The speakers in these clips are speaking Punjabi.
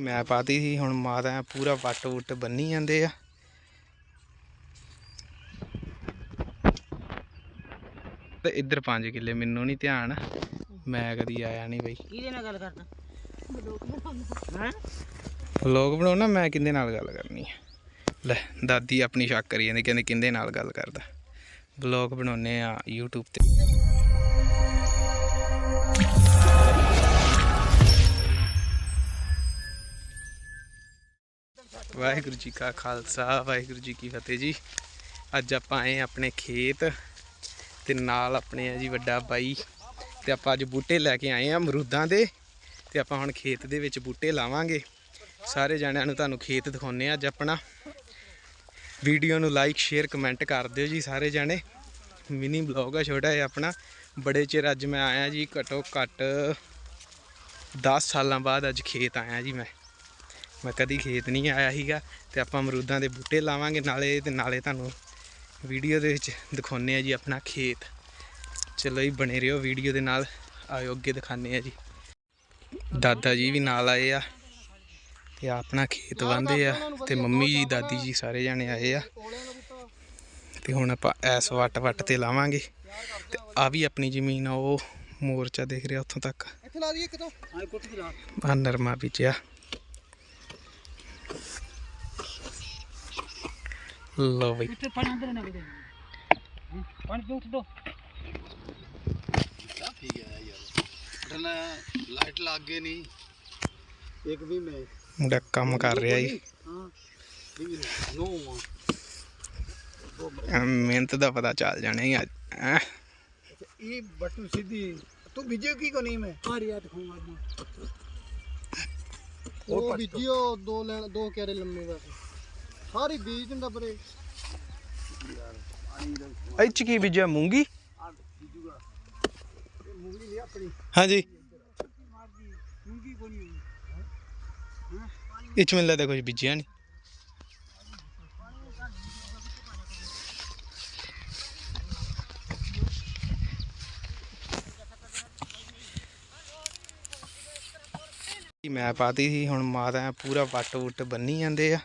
ਮੈਂ ਪਾਤੀ ਸੀ ਹੁਣ ਮਾਤਾ ਪੂਰਾ ਵੱਟ ਵੁੱਟ ਬੰਨੀ ਜਾਂਦੇ ਆ। ਤੇ ਇੱਧਰ 5 ਕਿੱਲੇ ਮੈਨੂੰ ਨਹੀਂ ਧਿਆਨ। ਮੈਂ ਕਦੀ ਆਇਆ ਨਹੀਂ ਬਈ। ਕਿਹਦੇ ਨਾਲ ਗੱਲ ਕਰਦਾ ਹਾਂ? ਵਲੋਗ ਬਣਾਉਣਾ ਮੈਂ ਕਿੰਦੇ ਨਾਲ ਗੱਲ ਕਰਨੀ ਹੈ ਲੈ ਦਾਦੀ ਆਪਣੀ ਸ਼ੱਕ ਕਰੀ ਜਾਂਦੀ ਕਹਿੰਦੇ ਕਿੰਦੇ ਨਾਲ ਗੱਲ ਕਰਦਾ। ਵਲੋਗ ਬਣਾਉਨੇ ਆ YouTube ਤੇ। ਵਾਹਿਗੁਰੂ ਜੀ ਕਾ ਖਾਲਸਾ, ਵਾਹਿਗੁਰੂ ਜੀ ਕੀ ਫਤਿਹ ਜੀ। ਅੱਜ ਆਪਾਂ ਆਏ ਆਪਣੇ ਖੇਤ ਤੇ ਨਾਲ ਆਪਣੇ ਆ ਜੀ ਵੱਡਾ ਬਾਈ ਤੇ ਆਪਾਂ ਅੱਜ ਬੂਟੇ ਲੈ ਕੇ ਆਏ ਆ ਅਮਰੂਦਾਂ ਦੇ ਤੇ ਆਪਾਂ ਹੁਣ ਖੇਤ ਦੇ ਵਿੱਚ ਬੂਟੇ ਲਾਵਾਂਗੇ। ਸਾਰੇ ਜਣਿਆਂ ਨੂੰ ਤੁਹਾਨੂੰ ਖੇਤ ਦਿਖਾਉਨੇ ਆ ਅੱਜ ਆਪਣਾ। ਵੀਡੀਓ ਨੂੰ ਲਾਈਕ, ਸ਼ੇਅਰ, ਕਮੈਂਟ ਕਰ ਦਿਓ ਜੀ ਸਾਰੇ ਜਾਣੇ। ਮਿਨੀ ਬਲੌਗ ਆ ਛੋਟਾ ਜਿਹਾ ਆਪਣਾ। ਬੜੇ ਚਿਰ ਅੱਜ ਮੈਂ ਆਇਆ ਜੀ ਘਟੋ ਘੱਟ 10 ਸਾਲਾਂ ਬਾਅਦ ਅੱਜ ਖੇਤ ਆਇਆ ਜੀ ਮੈਂ। ਮੈਂ ਕਦੀ ਖੇਤ ਨਹੀਂ ਆਇਆ ਸੀਗਾ ਤੇ ਆਪਾਂ ਅਮਰੂਦਾਂ ਦੇ ਬੂਟੇ ਲਾਵਾਂਗੇ ਨਾਲੇ ਤੇ ਨਾਲੇ ਤੁਹਾਨੂੰ ਵੀਡੀਓ ਦੇ ਵਿੱਚ ਦਿਖਾਉਨੇ ਆ ਜੀ ਆਪਣਾ ਖੇਤ। ਚਲੋ ਜੀ ਬਣੇ ਰਹੋ ਵੀਡੀਓ ਦੇ ਨਾਲ। ਆਇਓ ਅੱਗੇ ਦਿਖਾਣੇ ਆ ਜੀ। ਦਾਦਾ ਜੀ ਵੀ ਨਾਲ ਆਏ ਆ ਤੇ ਆਪਣਾ ਖੇਤ ਵਾਂਦੇ ਆ ਤੇ ਮੰਮੀ ਜੀ ਦਾਦੀ ਜੀ ਸਾਰੇ ਜਾਣੇ ਆਏ ਆ। ਤੇ ਹੁਣ ਆਪਾਂ ਐਸ ਵੱਟ ਵੱਟ ਤੇ ਲਾਵਾਂਗੇ। ਤੇ ਆ ਵੀ ਆਪਣੀ ਜ਼ਮੀਨ ਆ ਉਹ ਮੋਰਚਾ ਦੇਖ ਰਿਹਾ ਉੱਥੋਂ ਤੱਕ। ਇੱਥੇ ਲਾ ਦਈਏ ਕਿਤੋਂ ਹਾਂ ਕੁੱਟ ਦੀ ਲਾ। ਆ ਨਰਮਾ ਬੀਜਿਆ। ਬਈ। ਇੱਥੇ ਪਾਣੀ ਅੰਦਰ ਨਾ ਕਿਤੇ ਪਾਣੀ ਮੁੰਡਾ ਕੰਮ ਕਰ ਰਿਹਾ ਜੀ। ਮਿਹਨਤ ਦਾ ਪਤਾ ਚੱਲ ਜਾਣਾ ਹੀ ਅੱਜ। ਹੈਂ। ਇਹ ਬਟੂ ਸਿੱਧੀ ਤੂੰ ਵਿਜੇ ਕੀ ਕੋ ਨਹੀਂ ਮੈਂ? ਆ ਰਿਹਾ ਦਿਖਾਉਂਗਾ ਉਹ ਬੀਜਿਓ ਦੋ ਲੈਣ ਦੋ ਕਿਆਰੇ ਲੰਮੇ ਬਸ ਸਾਰੀ ਬੀਜ ਦਿੰਦਾ ਪਰੇ। ਇਹ ਚ ਕੀ ਬੀਜਿਆ ਮੂੰਗੀ? ਮੂੰਗੀ ਨਹੀਂ ਆਪਣੀ ਹਾਂਜੀ ਮੂੰਗੀ ਕੋਣੀ ਇਹ ਚ ਮੈਨੂੰ ਲੱਗਦਾ ਕੁਝ ਬੀਜਿਆ ਨਹੀਂ ਮੈਂ ਪਾਤੀ ਸੀ ਹੁਣ ਮਾਤਾ ਪੂਰਾ ਵੱਟ ਵੁੱਟ ਬੰਨੀ ਜਾਂਦੇ ਆ।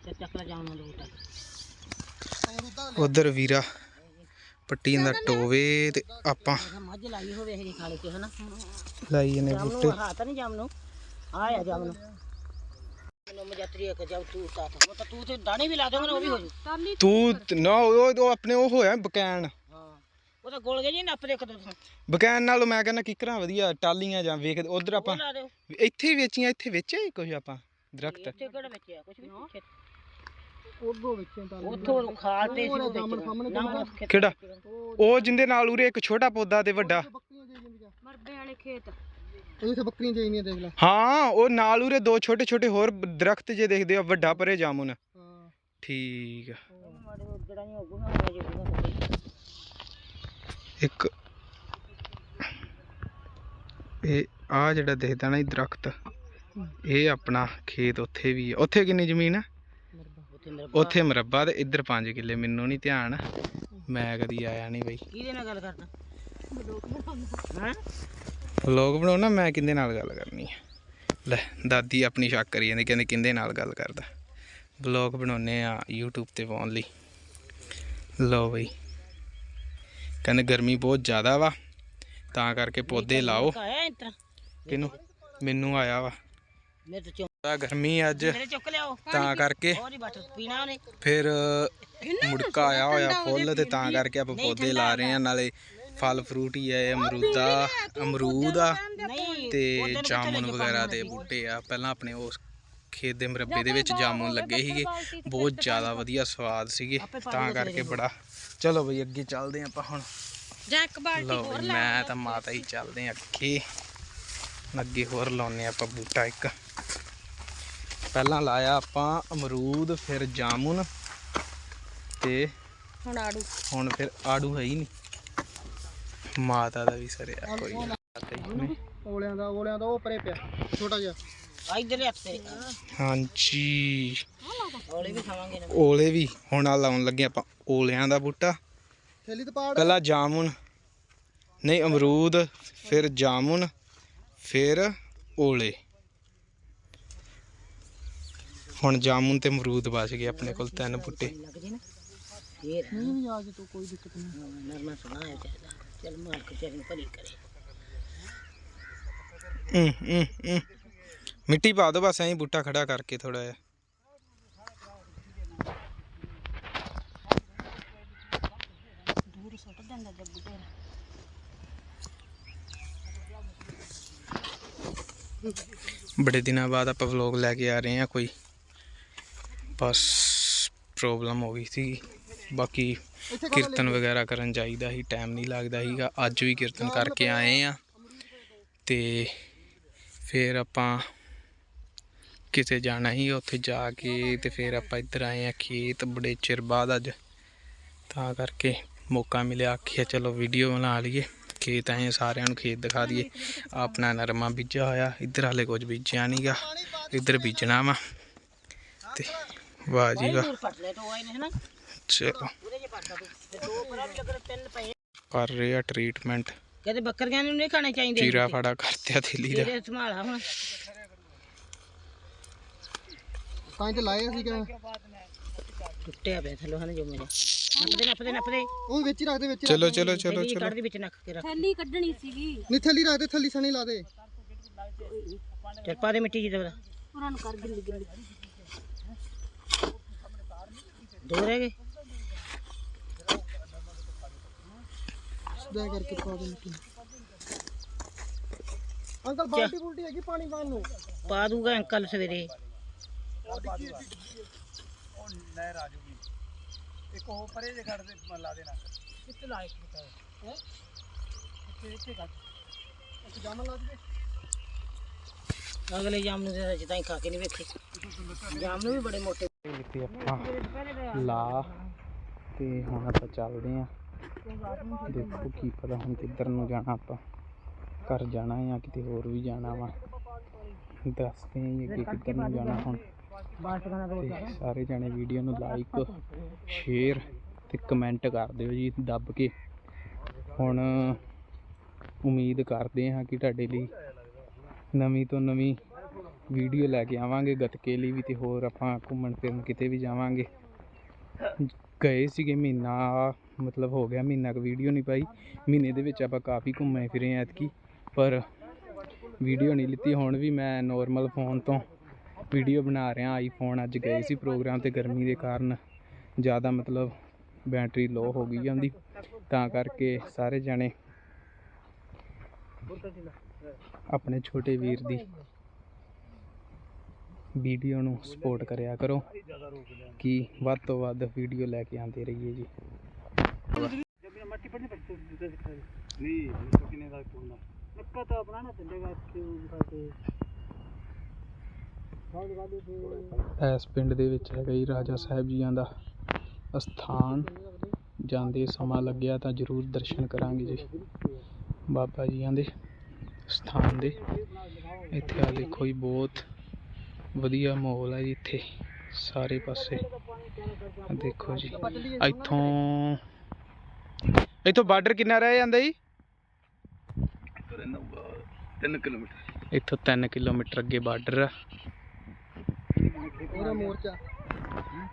ਤੇ ਉਧਰ ਵੀਰਾ ਪੱਟੀ ਜਾਂਦਾ ਟੋਵੇ ਤੇ ਆਪਾਂ ਮੱਝ ਲਾਈ ਹੋਵੇ ਇਹ ਖਾਲੇ ਚ ਹਨਾ? ਲਾਈ ਜਾਮ ਬੂਟੇ। ਨੂੰ ਹਰਾਤਾ ਨਹੀਂ ਜਾਮ ਨੂੰ। ਆਇਆ ਜਾਮ ਨੂੰ ਮੈਨੂੰ ਮਜਤਰੀ ਇੱਕ ਜਾਉ ਤੂੰ ਤਾਂ ਉਹ ਤਾਂ ਤੂੰ ਤੇ ਦਾਣੇ ਵੀ ਲਾ ਦੇਂਗਾ ਉਹ ਵੀ ਹੋ ਜੂ। ਤੂੰ ਤ- ਨਾ ਉਹ ਉਹ ਆਪਣੇ ਉਹ ਹੋਇਆ ਬਕੈਨ। ਹਾਂ ਉਹ ਤਾਂ ਗੋਲ ਗਏ ਜੀ ਨੱਪ ਦੇ ਇੱਕ ਦੋ ਬਕੈਨ ਨਾਲੋਂ ਮੈਂ ਕਹਿੰਦਾ ਕਿਕਰਾਂ ਵਧੀਆ ਟਾਲੀਆਂ ਜਾਂ ਵੇਖ ਉਧਰ ਆਪਾਂ ਲਾ ਦਿਓ। ਇੱਥੇ ਹੀ ਵੇਚੀਆਂ ਇੱਥੇ ਵੇਚਿਆ ਹੀ ਕੁਝ ਆਪਾਂ ਦਰਖਤ? ਇੱਥੇ ਕਿਹੜਾ ਵੇਚਿਆ? ਕੁਝ ਵੀ ਪਿੱਛੇ ਉਦੋਂ ਵਿੱਚੋਂ ਤਾਂ ਉੱਥੋਂ ਖਾਲ ਤੇ ਸੀ ਉਹ ਜਾਮਣ ਸਾਹਮਣੇ ਨਾ ਕਿਹੜਾ? ਉਹ ਜਿੰਦੇ ਨਾਲ ਉਰੇ ਇੱਕ ਛੋਟਾ ਪੌਦਾ ਤੇ ਵੱਡਾ। ਬੱਕਰੀਆਂ ਦੇ ਜਾਂਦੀਆਂ ਮਰਬੇ ਵਾਲੇ ਖੇਤ। ਉਹ ਇੱਥੇ ਬੱਕਰੀਆਂ ਚਾਹੀਦੀਆਂ ਦੇਖ ਲੈ। ਹਾਂ ਉਹ ਨਾਲ ਉਰੇ ਦੋ ਛੋਟੇ ਛੋਟੇ ਹੋਰ ਦਰਖਤ ਜੇ ਦੇਖਦੇ ਆ ਵੱਡਾ ਪਰੇ ਜਾਮੁਨ। ਹਾਂ। ਠੀਕ ਆ। ਇੱਕ ਇਹ ਆ ਜਿਹੜਾ ਦਿਖਦਾ ਨਾ ਇਹ ਦਰਖਤ ਇਹ ਆਪਣਾ ਖੇਤ ਉੱਥੇ ਵੀ ਆ। ਉੱਥੇ ਕਿੰਨੀ ਜ਼ਮੀਨ ਆ? ਉੱਥੇ ਮੇਰਾ ਉੱਥੇ ਮਰੱਬਾ ਤੇ ਇੱਧਰ 5 ਕਿੱਲੇ ਮੈਨੂੰ ਨਹੀਂ ਧਿਆਨ। ਮੈਂ ਕਦੀ ਆਇਆ ਨਹੀਂ ਬਈ। ਕਿਹਦੇ ਨਾਲ ਗੱਲ ਕਰਦਾ? ਹਾਂ? ਵਲੋਗ ਬਣਾਉਣਾ ਮੈਂ ਕਿੰਦੇ ਨਾਲ ਗੱਲ ਕਰਨੀ ਹੈ ਲੈ ਦਾਦੀ ਆਪਣੀ ਸ਼ੱਕ ਕਰੀ ਜਾਂਦੀ ਕਹਿੰਦੇ ਕਿੰਦੇ ਨਾਲ ਗੱਲ ਕਰਦਾ? ਵਲੋਗ ਬਣਾਉਨੇ ਆ YouTube ਤੇ ਪਾਉਣ ਲਈ। ਲਓ ਬਈ। ਕਹਿੰਦੇ ਗਰਮੀ ਬਹੁਤ ਜ਼ਿਆਦਾ ਵਾ ਤਾਂ ਕਰਕੇ ਪੌਦੇ ਲਾਓ। ਕਿਨੂੰ ਮੈਨੂੰ ਆਇਆ ਵਾ। ਤੋਂ ਗਰਮੀ ਅੱਜ। ਤਾਂ ਕਰਕੇ। ਫਿਰ ਮੁੜਕਾ ਆਇਆ ਹੋਇਆ ਫੁੱਲ ਤੇ ਤਾਂ ਕਰਕੇ ਆਪਾਂ ਪੌਦੇ ਲਾ ਰਹੇ ਆ ਨਾਲੇ ਫਲ ਫਰੂਟ ਹੀ ਆ ਇਹ ਅਮਰੂਦਾ ਅਮਰੂਦ ਆ ਤੇ ਜਾਮੁਨ ਵਗੈਰਾ ਦੇ ਬੂਟੇ ਆ। ਪਹਿਲਾਂ ਆਪਣੇ ਉਸ ਖੇਤ ਦੇ ਮਰੱਬੇ ਦੇ ਵਿੱਚ ਜਾਮੁਨ ਲੱਗੇ ਸੀਗੇ। ਬਹੁਤ ਜ਼ਿਆਦਾ ਵਧੀਆ ਸਵਾਦ ਸੀਗੇ ਤਾਂ ਕਰਕੇ ਬੜਾ। ਚਲੋ ਬਈ ਅੱਗੇ ਚੱਲਦੇ ਆਪਾਂ ਹੁਣ। ਜਾਂ ਇੱਕ ਲਓ ਬਈ ਮੈਂ ਤਾਂ ਮਾਤਾ ਹੀ ਚੱਲਦੇ ਆ ਅੱਗੇ। ਅੱਗੇ ਹੋਰ ਲਾਉਨੇ ਆਪਾਂ ਬੂਟਾ ਇੱਕ। ਪਹਿਲਾਂ ਲਾਇਆ ਆਪਾਂ ਅਮਰੂਦ ਫਿਰ ਜਾਮੁਨ ਤੇ ਹੁਣ ਆੜੂ। ਹੁਣ ਫਿਰ ਆੜੂ ਹੈ ਹੀ ਨਹੀਂ। ਮਾਤਾ ਦਾ ਵੀ ਸਰਿਆ ਕੋਈ। ਓਲਿਆਂ ਦਾ ਓਲਿਆਂ ਦਾ ਉਹ ਪਰੇ ਪਿਆ ਛੋਟਾ ਜਿਹਾ। ਆ ਇਧਰ ਹੱਥ। ਤੇਰੇ ਹਾਂਜੀ ਹੌਲੇ ਵੀ ਖਾਵਾਂਗੇ ਨਾ। ਓਲੇ ਵੀ ਹੁਣ ਆ ਲਾਉਣ ਲੱਗੇ ਆਪਾਂ ਓਲਿਆਂ ਦਾ ਬੂਟਾ। ਥੈਲੀ ਤੇ ਪਾੜ। ਪਹਿਲਾਂ ਜਾਮੁਨ ਨਹੀਂ ਅਮਰੂਦ ਫਿਰ ਜਾਮੁਨ ਫਿਰ ਓਲੇ ਹੁਣ ਜਾਮੁਨ ਤੇ ਅਮਰੂਦ ਬਚ ਗਏ ਆਪਣੇ ਕੋਲ ਤਿੰਨ ਬੂਟੇ। ਲੱਗ ਜੇ ਨਾ। ਫੇਰ। ਨਹੀਂ ਆ ਜੀ ਤੂੰ ਕੋਈ ਦਿੱਕਤ ਨਹੀਂ। ਨਰਮਾ ਸੁਣਾ ਹੈ ਚਾਹੀਦਾ। ਚਲ ਮਾਲਕ ਚਰਨ ਭਲੀ ਕਰੇ ਹੂੰ, ਹੂੰ, ਹੂੰ। ਮਿੱਟੀ ਪਾ ਦੋ ਬਸ ਐਂ ਬੂਟਾ ਖੜਾ ਕਰਕੇ ਥੋੜਾ ਜਿਹਾ ਦੂਰ ਸੁੱਟ ਦਿੰਦਾ ਜੱਗ ਬੁੱਢੇ ਬੜੇ ਦਿਨਾਂ ਬਾਅਦ ਆਪਾਂ ਵਲੌਗ ਲੈ ਕੇ ਆ ਹਾਂ ਹੋ ਬਾਕੀ ਕੀਰਤਨ ਵਗੈਰਾ ਕਰਨ ਜਾਈਦਾ ਸੀ ਟਾਈਮ ਨਹੀਂ ਲੱਗਦਾ ਸੀਗਾ। ਅੱਜ ਵੀ ਕੀਰਤਨ ਕਰਕੇ ਆਏ ਆ। ਤੇ ਫਿਰ ਆਪਾਂ ਕਿਤੇ ਜਾਣਾ ਸੀ ਉੱਥੇ ਜਾ ਕੇ ਤੇ ਫਿਰ ਆਪਾਂ ਇੱਧਰ ਆਏ ਆ ਖੇਤ। ਬੜੇ ਚਿਰ ਬਾਅਦ ਅੱਜ ਤਾਂ ਕਰਕੇ ਮੌਕਾ ਮਿਲਿਆ। ਆਖਿਆ ਚਲੋ ਵੀਡੀਓ ਬਣਾ ਲਈਏ। ਖੇਤ ਆਏ ਸਾਰਿਆਂ ਨੂੰ ਖੇਤ ਦਿਖਾ ਦਈਏ। ਆਪਣਾ ਨਰਮਾ ਬੀਜਿਆ ਹੋਇਆ। ਇੱਧਰ ਹਾਲੇ ਕੁਝ ਬੀਜਿਆ ਨਹੀਂਗਾ। ਇੱਧਰ ਬੀਜਣਾ ਵਾ। ਤੇ ਵਾਹ ਜੀ ਵਾਹ। ਚਲੋ ਕਰ ਰਹੇ ਆ ਟ੍ਰੀਟਮੈਂਟ ਕਹਿੰਦੇ ਬੱਕਰੀਆਂ ਨੂੰ ਨਹੀਂ ਖਾਣੇ ਚਾਹੀਦੇ। ਚੀਰਾ ਫਾੜਾ ਕਰਤਿਆ ਥੇਲੀ ਦਾ। ਤੇਰੇ ਸੰਭਾਲਾ ਹੁਣ। ਤਾਂ ਤੇ ਲਾਇਆ ਸੀਗਾ। ਟੁੱਟਿਆ ਪਿਆ ਥੱਲੋਂ ਹਨ ਜੋ ਮੇਰੇ। ਨੱਪਦੇ ਨੱਪਦੇ ਨੱਪਦੇ। ਉਹ ਵਿੱਚ ਹੀ ਰੱਖ ਦੇ ਵਿੱਚ ਹੀ ਚਲੋ ਚਲੋ ਚਲੋ ਥੈਲੀ ਚਲੋ। ਕੱਢ ਦੇ ਵਿੱਚ ਨੱਕ ਕੇ ਰੱਖ। ਥੈਲੀ ਕੱਢਣੀ ਸੀਗੀ। ਨਹੀਂ ਥੈਲੀ ਰੱਖ ਦੇ ਥੈਲੀ ਸਣੀ ਲਾ ਦੇ। ਚੱਲ ਪਾ ਦੇ ਮਿੱਟੀ ਜਿਹਦਾ ਉਹਨਾਂ ਨੂੰ ਕਰ ਗਿੱਲੀ ਗਿੱਲੀ ਦੋ ਰਹਿ ਗਏ। ਸਿੱਧਾ ਕਰਕੇ ਪਾ ਦੇ ਮਿੱਟੀ ਅੰਕਲ ਬਾਲਟੀ ਬੁਲਟੀ ਹੈਗੀ ਪਾਣੀ ਪਾਣ ਨੂੰ? ਪਾ ਦੂਗਾ ਅੰਕਲ ਸਵੇਰੇ। ਇੱਕ ਉਹ ਪਰੇ ਜੇ ਕੱਢ ਦੇ ਲਾ ਦੇਣਾ। ਕਿੱਥੇ ਲਾ ਇੱਕ ਬਤਾ ਹੈ? ਇੱਥੇ ਇੱਥੇ ਕੱਢ ਇੱਕ ਜਾਮਨ ਲਾ ਦੇ ਅਗਲੇ ਜਾਮ ਨੂੰ ਤਾਂ ਜਿੱਦਾਂ ਹੀ ਖਾ ਕੇ ਨਹੀਂ ਵੇਖੇ। ਜਾਮ ਨੂੰ ਵੀ ਬੜੇ ਮੋਟੇ। ਆਪਾਂ ਲਾ। ਤੇ ਹੁਣ ਆਪਾਂ ਚੱਲਦੇ ਆਂ ਦੇਖੋ ਕੀ ਪਤਾ ਹੁਣ ਕਿੱਧਰ ਨੂੰ ਜਾਣਾ ਆਪਾਂ। ਘਰ ਜਾਣਾ ਜਾਂ ਕਿਤੇ ਹੋਰ ਵੀ ਜਾਣਾ ਵਾ। ਦੱਸਦੇ ਆਂ ਜੀ ਅੱਗੇ ਕਿੱਧਰ ਨੂੰ ਜਾਣਾ ਹੁਣ। ਤੇ ਸਾਰੇ ਜਾਣੇ ਵੀਡੀਓ ਨੂੰ ਲਾਈਕ ਸ਼ੇਅਰ ਤੇ ਕਮੈਂਟ ਕਰ ਦਿਓ ਜੀ ਦੱਬ ਕੇ। ਹੁਣ ਉਮੀਦ ਕਰਦੇ ਹਾਂ ਕਿ ਤੁਹਾਡੇ ਲਈ ਨਵੀਂ ਤੋਂ ਨਵੀਂ ਵੀਡੀਓ ਲੈ ਕੇ ਆਵਾਂਗੇ। ਗੱਤਕੇ ਲਈ ਵੀ ਤੇ ਹੋਰ ਆਪਾਂ ਘੁੰਮਣ ਫਿਰਨ ਕਿਤੇ ਵੀ ਜਾਵਾਂਗੇ। ਗਏ ਸੀਗੇ ਮਹੀਨਾ, ਮਤਲਬ ਹੋ ਗਿਆ ਮਹੀਨਾ ਕੁ ਵੀਡੀਓ ਨਹੀਂ ਪਾਈ। ਮਹੀਨੇ ਦੇ ਵਿੱਚ ਆਪਾਂ ਕਾਫੀ ਘੁੰਮੇ ਫਿਰੇ ਐਤਕੀ, ਪਰ ਵੀਡੀਓ ਨਹੀਂ ਲਿੱਤੀ। ਹੁਣ ਵੀ ਮੈਂ ਨੋਰਮਲ ਫੋਨ ਤੋਂ ਵੀਡੀਓ ਬਣਾ ਰਿਹਾ ਆਈਫੋਨ ਅੱਜ ਗਏ ਸੀ ਪ੍ਰੋਗਰਾਮ ਤੇ ਗਰਮੀ ਦੇ ਕਾਰਨ ਜ਼ਿਆਦਾ ਮਤਲਬ ਬੈਟਰੀ ਲੋ ਹੋ ਗਈ ਜਾਂਦੀ ਤਾਂ ਕਰਕੇ ਸਾਰੇ ਜਣੇ ਆਪਣੇ ਛੋਟੇ ਵੀਰ ਦੀ ਵੀਡੀਓ ਨੂੰ ਸਪੋਰਟ ਕਰਿਆ ਕਰੋ ਕਿ ਵੱਧ ਤੋਂ ਵੱਧ ਵੀਡੀਓ ਲੈ ਕੇ ਆਉਂਦੇ ਰਹੀਏ ਜੀ। ਇਸ ਪਿੰਡ ਦੇ ਵਿੱਚ ਹੈਗਾ ਜੀ ਰਾਜਾ ਸਾਹਿਬ ਜੀਆਂ ਦਾ ਅਸਥਾਨ। ਜਾਂਦੇ ਸਮਾਂ ਲੱਗਿਆ ਤਾਂ ਜ਼ਰੂਰ ਦਰਸ਼ਨ ਕਰਾਂਗੇ ਜੀ। ਬਾਬਾ ਜੀਆਂ ਦੇ ਸਥਾਨ ਦੇ। ਇੱਥੇ ਆ ਦੇਖੋ ਜੀ, ਬਹੁਤ ਵਧੀਆ ਮਾਹੌਲ ਹੈ ਜੀ ਇੱਥੇ ਸਾਰੇ ਪਾਸੇ। ਦੇਖੋ ਜੀ ਇੱਥੋਂ ਇੱਥੋਂ ਬਾਰਡਰ ਕਿੰਨਾ ਰਹਿ ਜਾਂਦਾ ਜੀ? 3 ਕਿਲੋਮੀਟਰ। ਇੱਥੋਂ 3 ਕਿਲੋਮੀਟਰ ਅੱਗੇ ਬਾਰਡਰ ਆ। ਪੂਰਾ ਮੋਰਚਾ।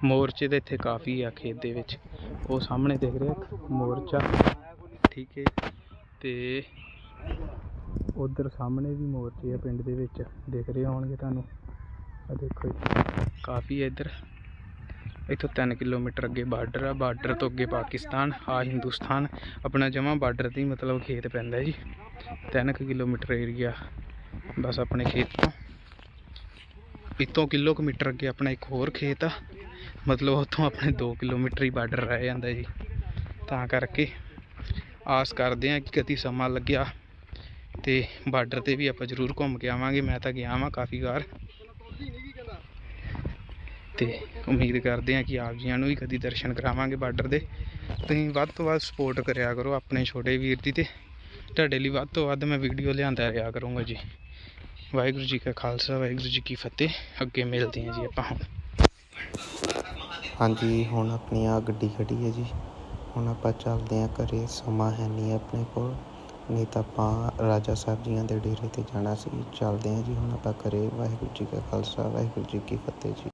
ਮੋਰਚੇ ਦੇ ਇੱਥੇ ਕਾਫੀ ਆ ਖੇਤ ਦੇ ਵਿੱਚ। ਉਹ ਸਾਹਮਣੇ ਦਿਖ ਰਿਹਾ ਮੋਰਚਾ। ਠੀਕ ਹੈ। ਤੇ ਉਧਰ ਸਾਹਮਣੇ ਵੀ ਮੋਰਚੇ ਆ ਪਿੰਡ ਦੇ ਵਿੱਚ। ਦਿਖ ਰਹੇ ਹੋਣਗੇ ਤੁਹਾਨੂੰ। ਆ ਦੇਖੋ ਕਾਫੀ ਹੈ ਇੱਧਰ। ਇੱਥੋਂ 3 ਕਿਲੋਮੀਟਰ ਅੱਗੇ ਬਾਰਡਰ ਆ। ਬਾਰਡਰ ਤੋਂ ਅੱਗੇ ਪਾਕਿਸਤਾਨ, ਆ ਹਿੰਦੁਸਤਾਨ। ਆਪਣਾ ਜਮਾ ਬਾਰਡਰ ਤੇ ਹੀ ਮਤਲਬ ਖੇਤ ਪੈਂਦਾ ਜੀ। 3 ਕਿਲੋਮੀਟਰ ਏਰੀਆ ਬਸ ਆਪਣੇ ਖੇਤ ਤੋਂ। ਇਤੋਂ ਕਿਲੋਮੀਟਰ ਅੱਗੇ ਆਪਣਾ ਇੱਕ ਹੋਰ ਖੇਤ ਆ। ਮਤਲਬ ਉੱਥੋਂ ਆਪਣੇ 2 ਕਿਲੋਮੀਟਰ ਹੀ ਬਾਰਡਰ ਰਹਿ ਜਾਂਦਾ ਜੀ। ਤਾਂ ਕਰਕੇ ਆਸ ਕਰਦੇ ਹਾਂ ਕਿ ਕਦੀ ਸਮਾਂ ਲੱਗਿਆ ਤੇ ਬਾਰਡਰ ਤੇ ਵੀ ਆਪਾਂ ਜ਼ਰੂਰ ਘੁੰਮ ਕੇ ਆਵਾਂਗੇ। ਮੈਂ ਤਾਂ ਗਿਆ ਵਾਂ ਕਾਫੀ ਵਾਰ। ਤੇ ਉਮੀਦ ਕਰਦੇ ਹਾਂ ਕਿ ਆਪ ਜੀਆਂ ਨੂੰ ਵੀ ਕਦੀ ਦਰਸ਼ਨ ਕਰਾਵਾਂਗੇ ਬਾਰਡਰ ਦੇ। ਤੁਸੀਂ ਵੱਧ ਤੋਂ ਵੱਧ ਸਪੋਰਟ ਕਰਿਆ ਕਰੋ ਆਪਣੇ ਛੋਟੇ ਵੀਰ ਦੀ ਤੇ ਤੁਹਾਡੇ ਲਈ ਵੱਧ ਤੋਂ ਵੱਧ ਮੈਂ ਵੀਡੀਓ ਲਿਆਂਦਾ ਰਿਹਾ ਕਰੂੰਗਾ ਜੀ। ਵਾਹਿਗੁਰੂ ਜੀ ਕਾ ਖਾਲਸਾ, ਵਾਹਿਗੁਰੂ ਜੀ ਕੀ ਫਤਿਹ। ਅੱਗੇ ਮਿਲਦੇ ਹਾਂ ਜੀ ਆਪਾਂ ਹੁਣ। ਹਾਂਜੀ, ਹੁਣ ਆਪਣੀ ਆ ਗੱਡੀ ਖੜੀ ਹੈ ਜੀ। ਹੁਣ ਆਪਾਂ ਚੱਲਦੇ ਹਾਂ ਘਰੇ। ਸਮਾਂ ਹੈ ਨਹੀਂ ਆਪਣੇ ਕੋਲ। ਨਹੀਂ ਤਾਂ ਆਪਾਂ ਰਾਜਾ ਸਾਹਿਬ ਜੀਆਂ ਦੇ ਡੇਰੇ ਤੇ ਜਾਣਾ ਸੀ। ਚੱਲਦੇ ਹਾਂ ਜੀ ਹੁਣ ਆਪਾਂ ਘਰੇ। ਵਾਹਿਗੁਰੂ ਜੀ ਕਾ ਖਾਲਸਾ, ਵਾਹਿਗੁਰੂ ਜੀ ਕੀ ਫਤਿਹ ਜੀ।